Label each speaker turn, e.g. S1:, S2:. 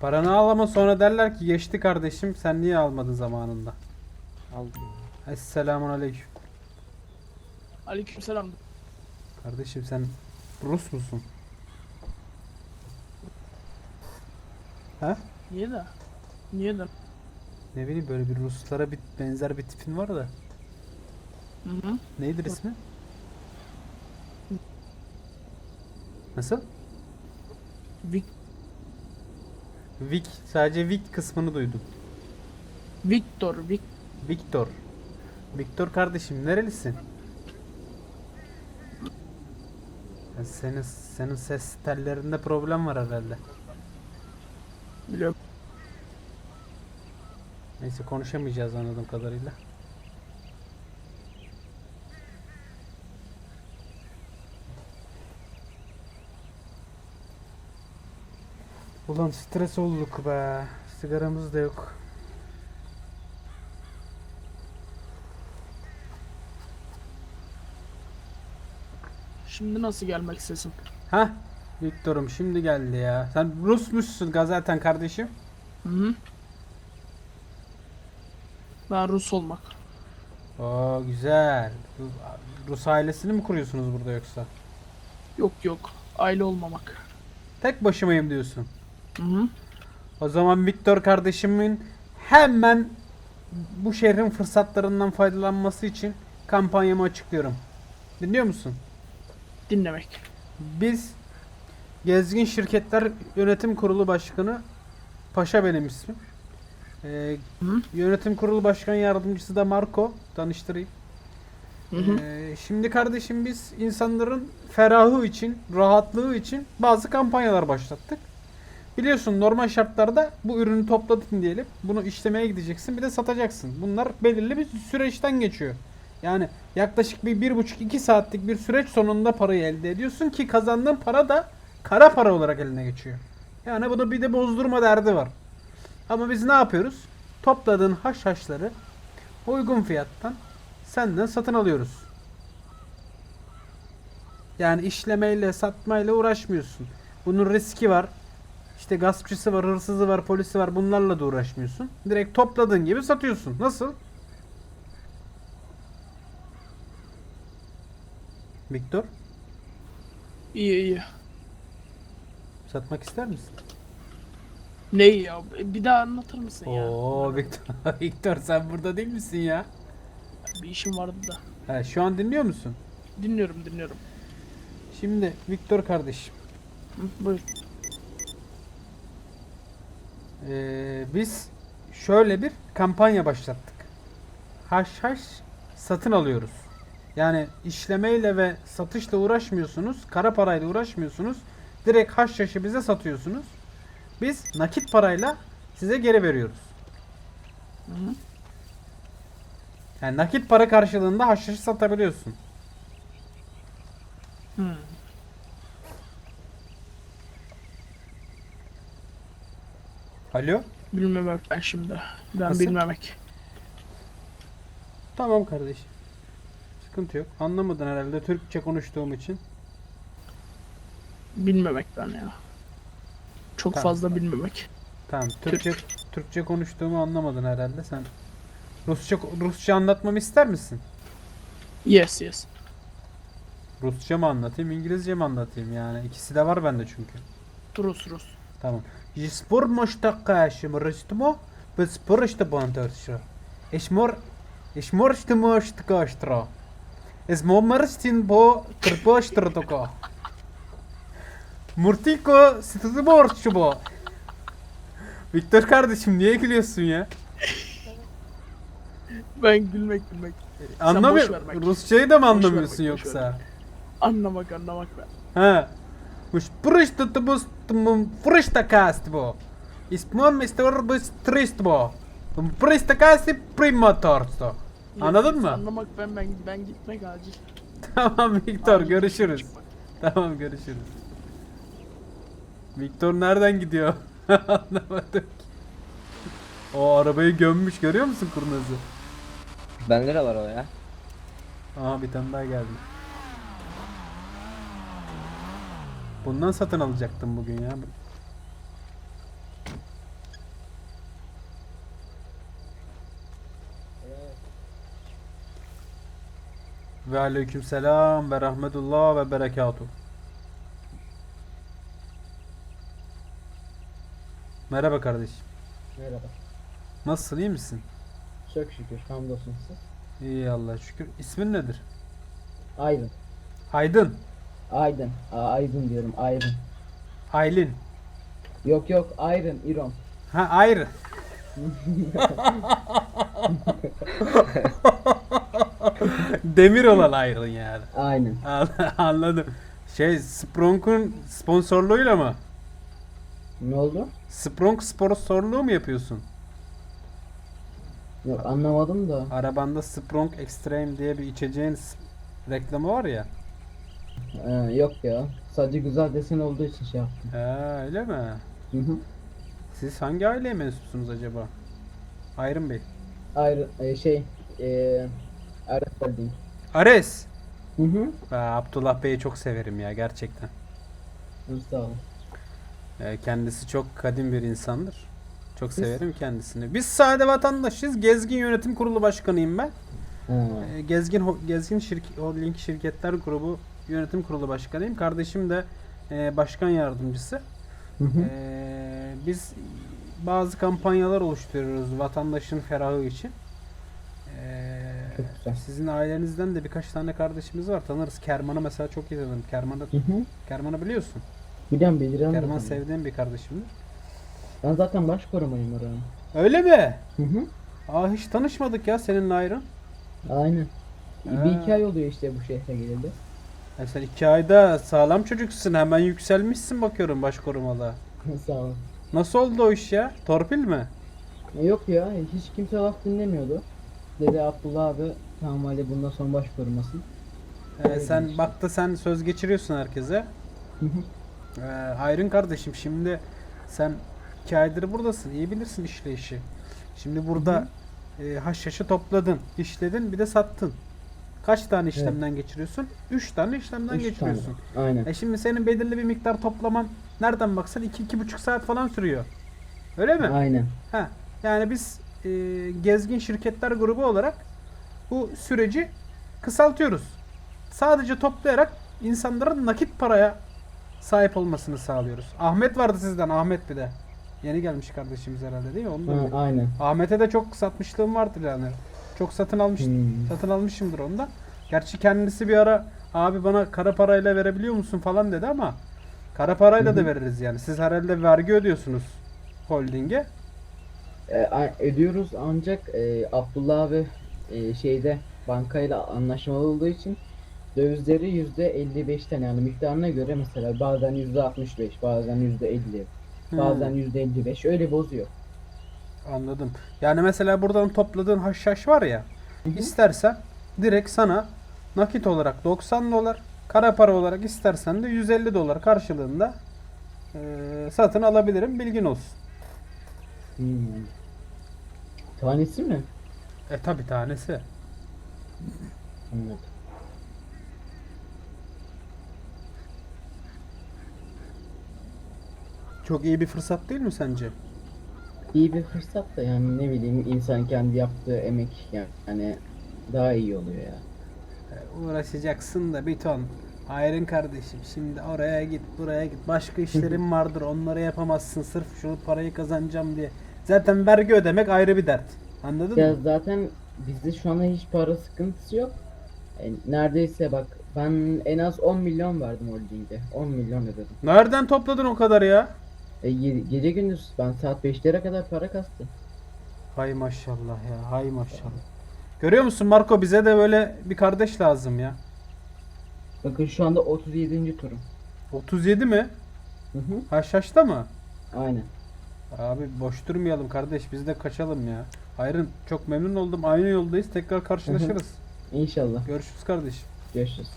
S1: Paranı al ama sonra derler ki geçti kardeşim sen niye almadın zamanında?
S2: Aldım.
S1: Esselamun aleyküm.
S3: Aleykümselam.
S1: Kardeşim sen Rus musun? Ha?
S3: Niye de? Niye de?
S1: Ne bileyim böyle bir Ruslara bir benzer bir tipin var da.
S3: Hı hı.
S1: Neydir ismi? Nasıl?
S3: Vic
S1: Vic. Sadece Vic kısmını duydum.
S3: Victor, Vic
S1: Victor. Victor kardeşim nerelisin? Ya Senin senin ses tellerinde problem var herhalde.
S3: biliyorum.
S1: Neyse konuşamayacağız anladığım kadarıyla. Ulan stres olduk be. Sigaramız da yok.
S3: Şimdi nasıl gelmek istesin?
S1: Ha, Viktor'um şimdi geldi ya. Sen Rusmuşsun zaten kardeşim.
S3: Hı hı. Ben Rus olmak.
S1: Oo güzel. Rus ailesini mi kuruyorsunuz burada yoksa?
S3: Yok yok. Aile olmamak.
S1: Tek başımayım diyorsun.
S3: Hı hı.
S1: O zaman Viktor kardeşimin hemen bu şehrin fırsatlarından faydalanması için kampanyamı açıklıyorum. Dinliyor musun?
S3: Dinlemek.
S1: Biz Gezgin Şirketler Yönetim Kurulu Başkanı Paşa benim ismim. Ee,
S3: Hı?
S1: yönetim Kurulu Başkan Yardımcısı da Marco. Tanıştırayım.
S3: Hı hı.
S1: Ee, şimdi kardeşim biz insanların ferahı için, rahatlığı için bazı kampanyalar başlattık. Biliyorsun normal şartlarda bu ürünü topladın diyelim. Bunu işlemeye gideceksin bir de satacaksın. Bunlar belirli bir süreçten geçiyor. Yani yaklaşık bir, bir buçuk iki saatlik bir süreç sonunda parayı elde ediyorsun ki kazandığın para da kara para olarak eline geçiyor. Yani bunu bir de bozdurma derdi var. Ama biz ne yapıyoruz? Topladığın haşhaşları uygun fiyattan senden satın alıyoruz. Yani işlemeyle, satmayla uğraşmıyorsun. Bunun riski var. İşte gaspçısı var, hırsızı var, polisi var. Bunlarla da uğraşmıyorsun. Direkt topladığın gibi satıyorsun. Nasıl? Viktor,
S3: İyi iyi.
S1: satmak ister misin?
S3: Neyi ya? Bir daha anlatır mısın ya?
S1: Oo, Viktor, Viktor sen burada değil misin ya?
S3: Bir işim vardı da.
S1: Ha, şu an dinliyor musun?
S3: Dinliyorum dinliyorum.
S1: Şimdi Viktor kardeşim,
S3: Hı, buyur.
S1: Ee, biz şöyle bir kampanya başlattık. Haşhaş satın alıyoruz. Yani işlemeyle ve satışla uğraşmıyorsunuz. Kara parayla uğraşmıyorsunuz. Direkt haşhaşı bize satıyorsunuz. Biz nakit parayla size geri veriyoruz.
S3: Hı hı.
S1: Yani nakit para karşılığında haşhaşı satabiliyorsun.
S3: Hı.
S1: Alo?
S3: Bilmemek ben şimdi. Ben
S1: Nasıl?
S3: bilmemek.
S1: Tamam kardeşim. Sıkıntı yok. Anlamadın herhalde Türkçe konuştuğum için.
S3: Bilmemek ben ya. Çok
S1: Tamam.
S3: fazla bilmemek.
S1: Tamam. Türkçe Türkçe konuştuğumu anlamadın herhalde sen. Rusça Rusça anlatmamı ister misin?
S3: Yes yes.
S1: Rusça mı anlatayım, İngilizce mi anlatayım yani? ikisi de var bende çünkü.
S3: Rus Rus.
S1: Tamam. Jispor moştakka şımrıştımo, bıspor işte bantörşü. Eşmor, eşmor işte moştakka ştra. Ezmomarstin bo kırpoştır toko. Murtiko stüdümorşu bo. Viktor kardeşim niye gülüyorsun ya?
S3: Ben gülmek gülmek.
S1: Anlamıyor.
S3: boş ver bak.
S1: Rusçayı da mı
S3: Boş ver
S1: anlamıyorsun
S3: bak, boş ver.
S1: yoksa?
S3: Anlamak anlamak ben.
S1: Ha. Уж прыщта ты Frıştakastbo. İsmim Mr. Bistristbo. Frıştakasti Primotorsto. Anladın mı?
S3: Anlamak ben ben ben gitmek acil.
S1: tamam Viktor görüşürüz. Tamam görüşürüz. Viktor nereden gidiyor? Anlamadım ki. O arabayı gömmüş görüyor musun kurnazı?
S2: Bende de var o ya.
S1: Aha bir tane daha geldi. Bundan satın alacaktım bugün ya. Ve aleyküm selam ve rahmetullah ve berekatuh. Merhaba kardeşim.
S4: Merhaba.
S1: Nasılsın iyi misin?
S4: Çok şükür hamdolsun siz.
S1: İyi Allah şükür. İsmin nedir?
S4: Aydın.
S1: Aydın.
S4: Aydın. Aa, Aydın diyorum. Aydın.
S1: Aylin.
S4: Yok yok. Ayrın. İron.
S1: Ha ayrı. Demir olan ayrın yani.
S4: Aynen.
S1: An- Anladım. Şey Spronk'un sponsorluğuyla mı?
S4: Ne oldu?
S1: Spronk sponsorluğu mu yapıyorsun?
S4: Yok anlamadım da.
S1: Arabanda Spronk Extreme diye bir içeceğin s- reklamı var ya.
S4: Ee, yok ya. Sadece güzel desen olduğu için şey yaptım.
S1: Ha, öyle mi?
S4: Hı hı.
S1: Siz hangi aileye mensupsunuz acaba? Ayrın Bey.
S4: Ayrı e, şey e, Ayrı Holding.
S1: Ares.
S4: Hı hı.
S1: Ben Abdullah Bey'i çok severim ya gerçekten.
S4: Sağ olun.
S1: Ee, Kendisi çok kadim bir insandır. Çok severim kendisini. Biz sade vatandaşız. Gezgin Yönetim Kurulu Başkanıyım ben.
S4: Ha.
S1: Ee, Gezgin Ho- Gezgin Şirk Holding Şirketler Grubu Yönetim Kurulu Başkanıyım. Kardeşim de e, başkan yardımcısı.
S4: Hı hı.
S1: Ee, biz bazı kampanyalar oluşturuyoruz vatandaşın ferahı için. Ee,
S4: güzel.
S1: sizin ailenizden de birkaç tane kardeşimiz var. Tanırız. Kerman'ı mesela çok iyi tanırım. Kerman'ı,
S4: Hı hı.
S1: Kerman'ı biliyorsun.
S4: Biliyorum biliyorum.
S1: Kerman sevdiğim bir kardeşimdir.
S4: Ben zaten baş korumayım oranın.
S1: Öyle mi?
S4: Hı hı.
S1: Aa hiç tanışmadık ya seninle ayrı.
S4: Aynen.
S1: Ha.
S4: Bir iki ay oluyor işte bu şehre geleli.
S1: E sen iki ayda sağlam çocuksun. Hemen yükselmişsin bakıyorum baş korumada.
S4: Sağ olun.
S1: Nasıl oldu o iş ya? Torpil mi?
S4: E, Yok ya hiç kimse laf dinlemiyordu. Dedi Abdullah abi tamam hadi bundan sonra baş korumasın.
S1: Ee,
S4: Öyle
S1: sen
S4: işte.
S1: baktı sen söz geçiriyorsun herkese.
S4: Hı hı.
S1: Ee, Ayrın kardeşim şimdi sen iki aydır buradasın. iyi bilirsin işleyişi. Şimdi burada e, haşhaşı topladın, işledin bir de sattın. Kaç tane işlemden geçiriyorsun? Üç tane işlemden
S4: Üç
S1: geçiriyorsun.
S4: tane. Aynen.
S1: E şimdi senin belirli bir miktar toplaman nereden baksan 2-2,5 saat falan sürüyor. Öyle mi?
S4: Aynen.
S1: Ha. Yani biz e, gezgin şirketler grubu olarak bu süreci kısaltıyoruz. Sadece toplayarak insanların nakit paraya sahip olmasını sağlıyoruz. Ahmet vardı sizden Ahmet bir de. Yeni gelmiş kardeşimiz herhalde değil mi? Onu da
S4: Ha, aynen.
S1: Ahmet'e de çok satmışlığım vardır yani. Çok satın almış,
S4: Hmm.
S1: satın almışımdır onda. Gerçi kendisi bir ara abi bana kara parayla verebiliyor musun falan dedi ama kara parayla da veririz yani. Siz herhalde vergi ödüyorsunuz holdinge.
S4: E, ödüyoruz ancak e, Abdullah abi e, şeyde bankayla anlaşmalı olduğu için dövizleri yüzde 55'ten yani miktarına göre mesela bazen yüzde 65 bazen yüzde 50
S1: Hmm.
S4: bazen yüzde 55 öyle bozuyor.
S1: Anladım. Yani mesela buradan topladığın haşhaş var ya. istersen direkt sana nakit olarak 90 dolar, kara para olarak istersen de 150 dolar karşılığında eee, satın alabilirim. Bilgin olsun.
S4: Hmm. Tanesi mi?
S1: E tabi tanesi.
S4: Anladım.
S1: Çok iyi bir fırsat değil mi sence?
S4: İyi bir fırsat da yani ne bileyim insan kendi yaptığı emek yani daha iyi oluyor ya.
S1: Uğraşacaksın da bir ton. Ayrın kardeşim şimdi oraya git buraya git. Başka işlerin vardır onları yapamazsın sırf şu parayı kazanacağım diye. Zaten vergi ödemek ayrı bir dert. Anladın
S4: Ya
S1: mı?
S4: zaten bizde şu anda hiç para sıkıntısı yok. E, neredeyse bak ben en az 10 milyon verdim holdingde. 10 milyon ödedim.
S1: Nereden topladın o kadar ya?
S4: E, ge- gece gündüz ben saat 5'lere kadar para kastım.
S1: Hay maşallah ya hay maşallah. Görüyor musun Marco bize de böyle bir kardeş lazım ya.
S4: Bakın şu anda 37. turum.
S1: 37 mi?
S4: Hı hı.
S1: Haşhaşta mı?
S4: Aynen.
S1: Abi boş durmayalım kardeş biz de kaçalım ya. Hayrın çok memnun oldum aynı yoldayız tekrar karşılaşırız.
S4: İnşallah.
S1: Görüşürüz kardeşim.
S4: Görüşürüz.